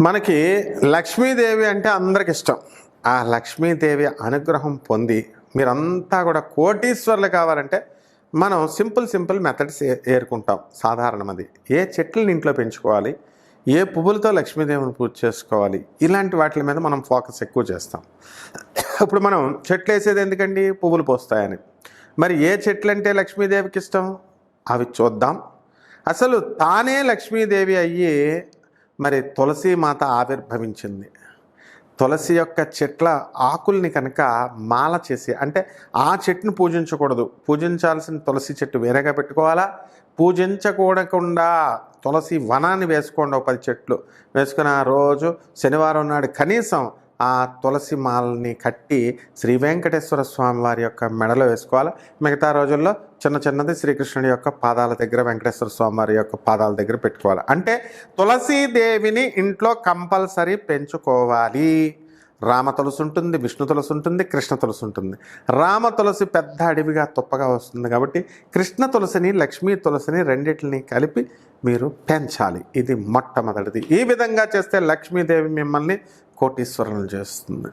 మనకి లక్ష్మీదేవి అంటే అందరికి ఇష్టం ఆ లక్ష్మీదేవి అనుగ్రహం పొంది మీరంతా కూడా కోటీశ్వర్లు కావాలంటే మనం సింపుల్ సింపుల్ మెథడ్స్ ఏరుకుంటాం. సాధారణం అది ఏ చెట్లను ఇంట్లో పెంచుకోవాలి? ఏ పువ్వులతో లక్ష్మీదేవిని పూజ చేసుకోవాలి? ఇలాంటి వాటి మీద మనం ఫోకస్ ఎక్కువ చేస్తాం. ఇప్పుడు మనం చెట్లు వేసేది ఎందుకండి? పువ్వులు పోస్తాయని. మరి ఏ చెట్లు అంటే లక్ష్మీదేవికి ఇష్టం అవి చూద్దాం. అసలు తానే లక్ష్మీదేవి అయ్యి మరి తులసి మాత ఆవిర్భవించింది. తులసి యొక్క చెట్ల ఆకుల్ని కనుక మాల చేసి అంటే ఆ చెట్టుని పూజించకూడదు. పూజించాల్సిన తులసి చెట్టు వేరేగా పెట్టుకోవాలా? పూజించకూడకుండా తులసి వనాన్ని వేసుకోండి ఒక పది చెట్లు. వేసుకుని ఆ రోజు శనివారం నాడు కనీసం ఆ తులసి మాలని కట్టి శ్రీ వెంకటేశ్వర స్వామి వారి యొక్క మెడలో వేసుకోవాలి. మిగతా రోజుల్లో చిన్న చిన్నది శ్రీకృష్ణుడి యొక్క పాదాల దగ్గర వెంకటేశ్వర స్వామి వారి యొక్క పాదాల దగ్గర పెట్టుకోవాలి. అంటే తులసీదేవిని ఇంట్లో కంపల్సరీ పెంచుకోవాలి. రామ తులసి ఉంటుంది విష్ణు తులసి ఉంటుంది కృష్ణ తులసి ఉంటుంది. రామ తులసి పెద్ద అడవిగా తుప్పగా వస్తుంది కాబట్టి కృష్ణ తులసిని లక్ష్మీ తులసిని రెండింటిని కలిపి మీరు పెంచాలి. ఇది మొట్టమొదటిది. ఈ విధంగా చేస్తే లక్ష్మీదేవి మిమ్మల్ని కోటీశ్వరులు చేస్తుంది.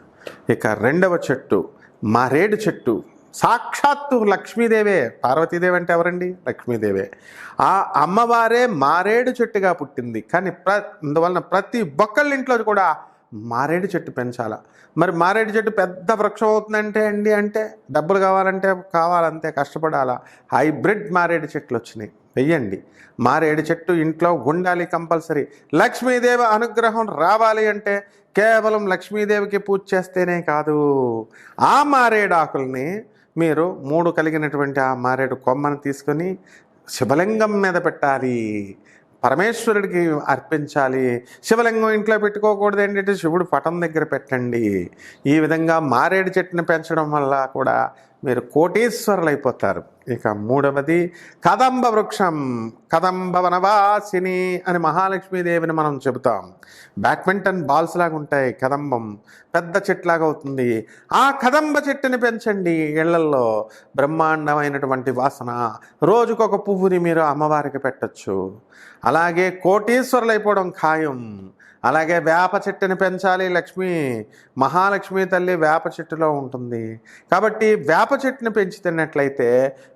ఇక రెండవ చెట్టు మారేడు చెట్టు. సాక్షాత్తు లక్ష్మీదేవే. పార్వతీదేవి అంటే ఎవరండి? లక్ష్మీదేవే. ఆ అమ్మవారే మారేడు చెట్టుగా పుట్టింది. కానీ ప్ర అందువలన ప్రతి ఒక్కళ్ళ ఇంట్లో కూడా మారేడు చెట్టు పెంచాల. మరి మారేడు చెట్టు పెద్ద వృక్షం అవుతుందంటే అండి అంటే డబ్బులు కావాలంటే కావాలంతే కష్టపడాలా? హైబ్రిడ్ మారేడు చెట్లు వచ్చినాయి. వెయ్యండి. మారేడు చెట్టు ఇంట్లో ఉండాలి కంపల్సరీ. లక్ష్మీదేవి అనుగ్రహం రావాలి అంటే కేవలం లక్ష్మీదేవికి పూజ చేస్తేనే కాదు. ఆ మారేడు ఆకుల్ని మీరు మూడు కలిగినటువంటి ఆ మారేడు కొమ్మను తీసుకొని శివలింగం మీద పెట్టాలి. పరమేశ్వరుడికి అర్పించాలి. శివలింగం ఇంట్లో పెట్టుకోకూడదు ఏంటంటే శివుడు పటం దగ్గర పెట్టండి. ఈ విధంగా మారేడు చెట్టుని పెంచడం వల్ల కూడా మీరు కోటేశ్వరులు అయిపోతారు ఇక మూడవది కదంబ వృక్షం కదంబ వనవాసిని అని మహాలక్ష్మీదేవిని మనం చెబుతాం. బ్యాడ్మింటన్ బాల్స్ లాగా ఉంటాయి కదంబం పెద్ద చెట్లాగా అవుతుంది ఆ కదంబ చెట్టుని పెంచండి ఇళ్ళల్లో బ్రహ్మాండమైనటువంటి వాసన. రోజుకొక పువ్వుని మీరు అమ్మవారికి పెట్టచ్చు. అలాగే కోటేశ్వరులు అయిపోవడం ఖాయం. అలాగే వేప చెట్టుని పెంచాలి లక్ష్మి మహాలక్ష్మి తల్లి వేప చెట్టులో ఉంటుంది. కాబట్టి వేప చెట్టుని పెంచుతున్నట్లయితే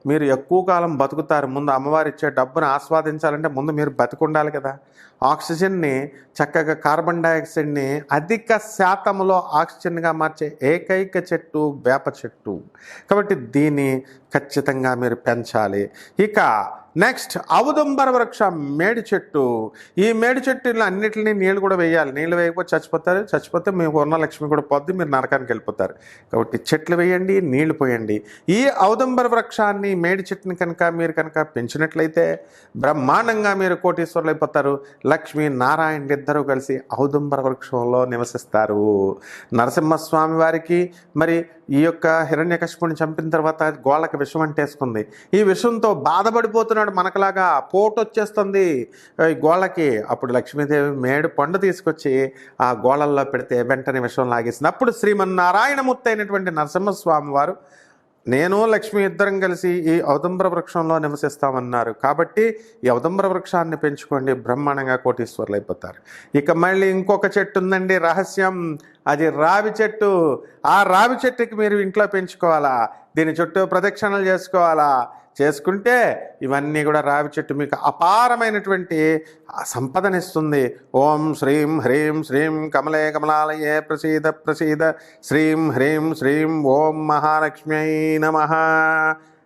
మీరు ఎక్కువ కాలం బతుకుతారు. ముందు అమ్మవారు ఇచ్చే డబ్బును ఆస్వాదించాలంటే ముందు మీరు బతుకుండాలి కదా. ఆక్సిజన్ని చక్కగా కార్బన్ డైఆక్సైడ్ని అధిక శాతంలో ఆక్సిజన్గా మార్చే ఏకైక చెట్టు వేప చెట్టు. కాబట్టి దీన్ని ఖచ్చితంగా మీరు పెంచాలి. ఇక నెక్స్ట్ అవుదుంబర వృక్షం మేడి చెట్టు. ఈ మేడి చెట్టులో అన్నిటిని నీళ్ళు కూడా వేయాలి. నీళ్ళు వేయకపోతే చచ్చిపోతారు. చచ్చిపోతే మీకు ఉన్న లక్ష్మి కూడా పొద్దు మీరు నరకానికి వెళ్ళిపోతారు. కాబట్టి చెట్లు వేయండి నీళ్ళు పోయండి. ఈ అవదుంబర వృక్షాన్ని మేడి చెట్టుని కనుక మీరు కనుక పెంచినట్లయితే బ్రహ్మాండంగా మీరు కోటీశ్వరులు అయిపోతారు. లక్ష్మి నారాయణ ఇద్దరూ కలిసి ఔదంబర వృక్షంలో నివసిస్తారు. నరసింహస్వామి వారికి మరి ఈ యొక్క హిరణ్యకశిపుని చంపిన తర్వాత గోళ్ళకి విషం అంటేసుకుంది. ఈ విషంతో బాధపడిపోతున్నాడు మనకలాగా. పోటు వచ్చేస్తుంది గోళ్ళకి. అప్పుడు లక్ష్మీదేవి మేడు పండు తీసుకొచ్చి ఆ గోళల్లో పెడితే వెంటనే విషం లాగేసింది. అప్పుడు శ్రీమన్నారాయణమూర్తి అయినటువంటి నరసింహస్వామి వారు నేను లక్ష్మి ఇద్దరం కలిసి ఈ ఔదంబర వృక్షంలో నివసిస్తామన్నారు. కాబట్టి ఈ ఔదంబర వృక్షాన్ని పెంచుకోండి బ్రహ్మాండంగా కోటీశ్వర్లు అయిపోతారు. ఇక మళ్ళీ ఇంకొక చెట్టు ఉందండి రహస్యం. అది రావి చెట్టు. ఆ రావి చెట్టుకి మీరు ఇంట్లో పెంచుకోవాలా? దీని చుట్టూ ప్రదక్షిణలు చేసుకోవాలా? చేసుకుంటే ఇవన్నీ కూడా రావి చెట్టు మీకు అపారమైనటువంటి సంపదనిస్తుంది. ఓం శ్రీం హ్రీం శ్రీం కమలే కమలాలయే ప్రసీద ప్రసీద. శ్రీం హ్రీం శ్రీం ఓం మహాలక్ష్మ్యై నమ.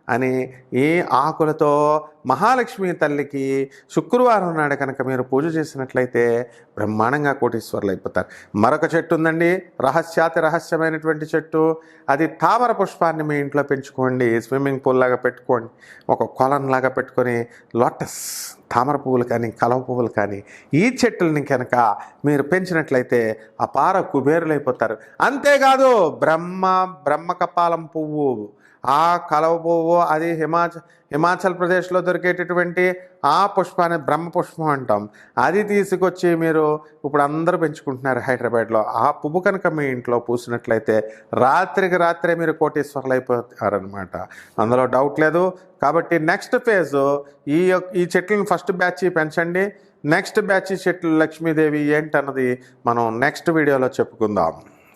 అని ఈ ఆకులతో మహాలక్ష్మి తల్లికి శుక్రవారం నాడు కనుక మీరు పూజ చేసినట్లయితే బ్రహ్మాండంగా కోటీశ్వర్లు అయిపోతారు. మరొక చెట్టు ఉందండి. రహస్యాతి రహస్యమైనటువంటి చెట్టు. అది తామర పుష్పాన్ని మీ ఇంట్లో పెంచుకోండి. స్విమ్మింగ్ పూల్ లాగా పెట్టుకోండి. ఒక కొలంలాగా పెట్టుకొని లోటస్ తామర పువ్వులు కానీ కలవ పువ్వులు కానీ ఈ చెట్టుల్ని కనుక మీరు పెంచినట్లయితే అపార కుబేరులైపోతారు. అంతేకాదు బ్రహ్మ బ్రహ్మకపాలం పువ్వు ఆ కలవ పువ్వు అది హిమాచల్ హిమాచల్ ప్రదేశ్లో దొరికేటటువంటి ఆ పుష్పాన్ని బ్రహ్మ పుష్పం అంటాం. అది తీసుకొచ్చి మీరు ఇప్పుడు అందరూ పెంచుకుంటున్నారు హైదరాబాద్లో. ఆ పువ్వు కనుక మీ ఇంట్లో పూసినట్లయితే రాత్రికి రాత్రే మీరు కోటీశ్వరులు అయిపోతారనమాట అందులో డౌట్ లేదు. కాబట్టి నెక్స్ట్ ఫేజ్ ఈ యొక్క ఈ చెట్లను ఫస్ట్ బ్యాచ్ పెంచండి. నెక్స్ట్ బ్యాచ్ చెట్లు లక్ష్మీదేవి ఏంటన్నది మనం నెక్స్ట్ వీడియోలో చెప్పుకుందాం.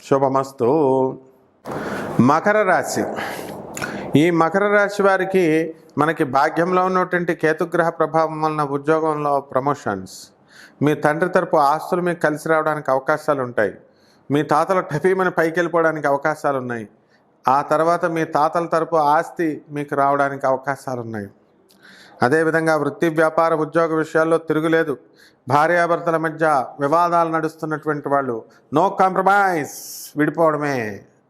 శుభమస్తు. మకర రాశి. ఈ మకర రాశి వారికి మనకి భాగ్యంలో ఉన్నటువంటి కేతుగ్రహ ప్రభావం వలన ఉద్యోగంలో ప్రమోషన్స్. మీ తండ్రి తరపు ఆస్తులు మీకు కలిసి రావడానికి అవకాశాలు ఉంటాయి. మీ తాతలు టఫీమని పైకి వెళ్ళిపోవడానికి అవకాశాలు ఉన్నాయి. ఆ తర్వాత మీ తాతల తరపు ఆస్తి మీకు రావడానికి అవకాశాలు ఉన్నాయి. అదేవిధంగా వృత్తి వ్యాపార ఉద్యోగ విషయాల్లో తిరుగులేదు. భార్యాభర్తల మధ్య వివాదాలు నడుస్తున్నటువంటి వాళ్ళు నో కాంప్రమైజ్ విడిపోవడమే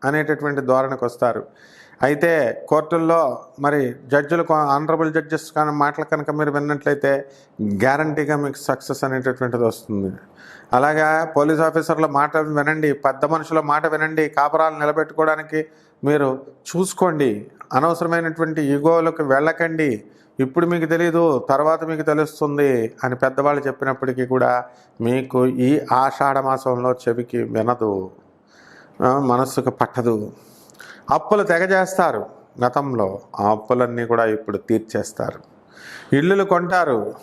అనేటటువంటి ధోరణికి వస్తారు అయితే కోర్టుల్లో మరి జడ్జిలు ఆనరబుల్ జడ్జెస్ కానీ మాటలు కనుక మీరు విన్నట్లయితే గ్యారంటీగా మీకు సక్సెస్ అనేటటువంటిది వస్తుంది. అలాగా పోలీస్ ఆఫీసర్ల మాట వినండి పెద్ద మనుషుల మాట వినండి కాపురాలు నిలబెట్టుకోవడానికి మీరు చూసుకోండి. అనవసరమైనటువంటి ఈగోలకు వెళ్ళకండి. ఇప్పుడు మీకు తెలియదు తర్వాత మీకు తెలుస్తుంది అని పెద్దవాళ్ళు చెప్పినప్పటికీ కూడా మీకు ఈ ఆషాఢ మాసంలో చెవికి వినదు. మనస్సుకు పట్టదు. అప్పులు తెగజేస్తారు గతంలో. ఆ అప్పులన్నీ కూడా ఇప్పుడు తీర్చేస్తారు. ఇల్లులు కొంటారు.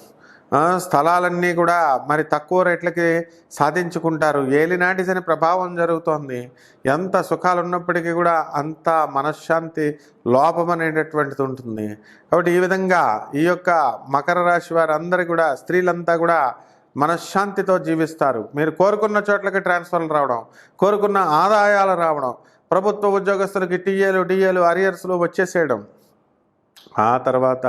స్థలాలన్నీ కూడా మరి తక్కువ రేట్లకి సాధించుకుంటారు. ఏలినాటిసని ప్రభావం జరుగుతోంది. ఎంత సుఖాలు ఉన్నప్పటికీ కూడా అంత మనశ్శాంతి లోపం అనేటటువంటిది ఉంటుంది. కాబట్టి ఈ విధంగా ఈ యొక్క మకర రాశి వారందరూ కూడా స్త్రీలంతా కూడా మనశ్శాంతితో జీవిస్తారు. మీరు కోరుకున్న చోట్లకి ట్రాన్స్ఫర్లు రావడం కోరుకున్న ఆదాయాలు రావడం ప్రభుత్వ ఉద్యోగస్తులకి టీఏలు డిఏలు అరియర్స్లు వచ్చేసేయడం. ఆ తర్వాత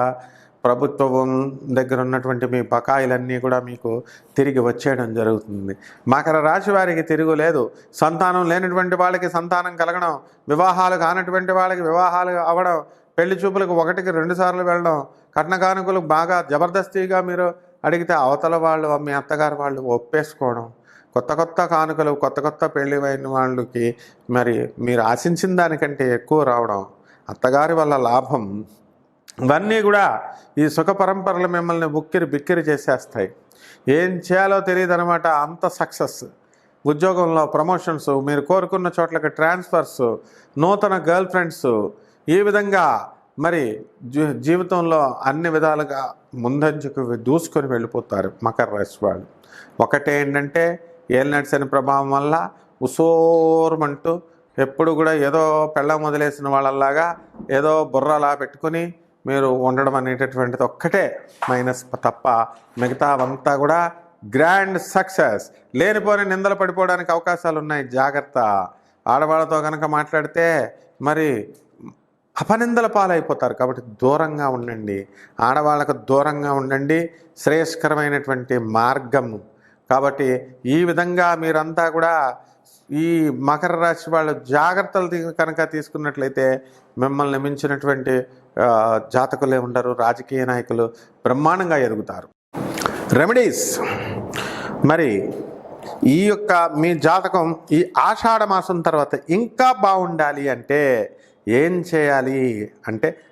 ప్రభుత్వం దగ్గర ఉన్నటువంటి మీ బకాయిలన్నీ కూడా మీకు తిరిగి వచ్చేయడం జరుగుతుంది. మకర రాశి వారికి తిరుగులేదు సంతానం లేనటువంటి వాళ్ళకి సంతానం కలగడం వివాహాలు కానటువంటి వాళ్ళకి వివాహాలు అవ్వడం పెళ్ళి చూపులకు ఒకటికి రెండు సార్లు వెళ్ళడం కట్న కానుకలు బాగా జబర్దస్తిగా మీరు అడిగితే అవతల వాళ్ళు మీ అత్తగారు వాళ్ళు ఒప్పేసుకోవడం. కొత్త కొత్త కానుకలు కొత్త కొత్త పెళ్ళి అయిన వాళ్ళకి మరి మీరు ఆశించిన దానికంటే ఎక్కువ రావడం అత్తగారి వల్ల లాభం ఇవన్నీ కూడా ఈ సుఖ పరంపరలు మిమ్మల్ని ఉక్కిరి బిక్కిరి చేసేస్తాయి. ఏం చేయాలో తెలియదు అనమాట అంత సక్సెస్. ఉద్యోగంలో ప్రమోషన్స్ మీరు కోరుకున్న చోట్లకి ట్రాన్స్ఫర్స్ నూతన గర్ల్ ఫ్రెండ్స్ ఈ విధంగా మరి జీ జీవితంలో అన్ని విధాలుగా ముందంజకు దూసుకొని వెళ్ళిపోతారు మకర రాశి వాళ్ళు. ఒకటే ఏంటంటే ఏలినట్స్ అనే ప్రభావం వల్ల ఉసోరమంటూ ఎప్పుడు కూడా ఏదో పెళ్ళం వదిలేసిన వాళ్ళలాగా ఏదో బుర్రలా పెట్టుకుని మీరు ఉండడం అనేటటువంటిది ఒక్కటే మైనస్ తప్ప మిగతా అంతా కూడా గ్రాండ్ సక్సెస్. లేనిపోని నిందలు పడిపోవడానికి అవకాశాలు ఉన్నాయి జాగ్రత్త. ఆడవాళ్ళతో కనుక మాట్లాడితే మరి అపనిందల పాలైపోతారు. కాబట్టి దూరంగా ఉండండి. ఆడవాళ్ళకు దూరంగా ఉండండి. శ్రేయస్కరమైనటువంటి మార్గము కాబట్టి ఈ విధంగా మీరంతా కూడా ఈ మకర రాశి వాళ్ళు జాగ్రత్తలు కనుక తీసుకున్నట్లయితే మిమ్మల్ని మించినటువంటి జాతకులే ఉండరు రాజకీయ నాయకులు బ్రహ్మాండంగా ఎదుగుతారు. రెమెడీస్. మరి ఈ యొక్క మీ జాతకం ఈ ఆషాఢ మాసం తర్వాత ఇంకా బాగుండాలి అంటే ఏం చేయాలి అంటే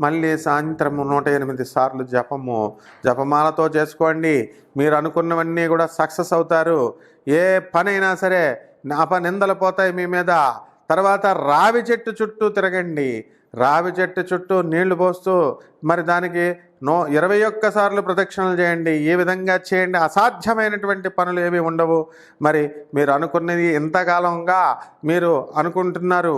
మళ్ళీ సాయంత్రము నూట ఎనిమిది సార్లు జపము. జపమాలతో చేసుకోండి. మీరు అనుకున్నవన్నీ కూడా సక్సెస్ అవుతారు. ఏ పనైనా సరే అపనిందలు పోతాయి మీ మీద. తర్వాత రావి చెట్టు చుట్టూ తిరగండి. రావి చెట్టు చుట్టూ నీళ్ళు పోస్తూ మరి దానికి నో ఇరవై ఒక్క సార్లు ప్రదక్షిణలు చేయండి ఏ విధంగా చేయండి అసాధ్యమైనటువంటి పనులు ఏవి ఉండవు. మరి మీరు అనుకున్నది ఇంతకాలంగా మీరు అనుకుంటున్నారు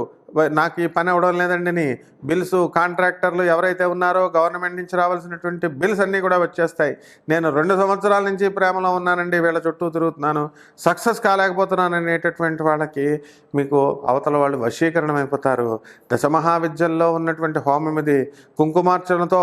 నాకు ఈ పని అవ్వడం లేదండి అని బిల్స్ కాంట్రాక్టర్లు ఎవరైతే ఉన్నారో గవర్నమెంట్ నుంచి రావాల్సినటువంటి బిల్స్ అన్నీ కూడా వచ్చేస్తాయి. నేను రెండు సంవత్సరాల నుంచి ప్రేమలో ఉన్నానండి వీళ్ళ చుట్టూ తిరుగుతున్నాను. సక్సెస్ కాలేకపోతున్నాను అనేటటువంటి వాళ్ళకి మీకు అవతల వాళ్ళు వశీకరణం అయిపోతారు దశమహావిద్యల్లో ఉన్నటువంటి హోమం ఇది. కుంకుమార్చనతో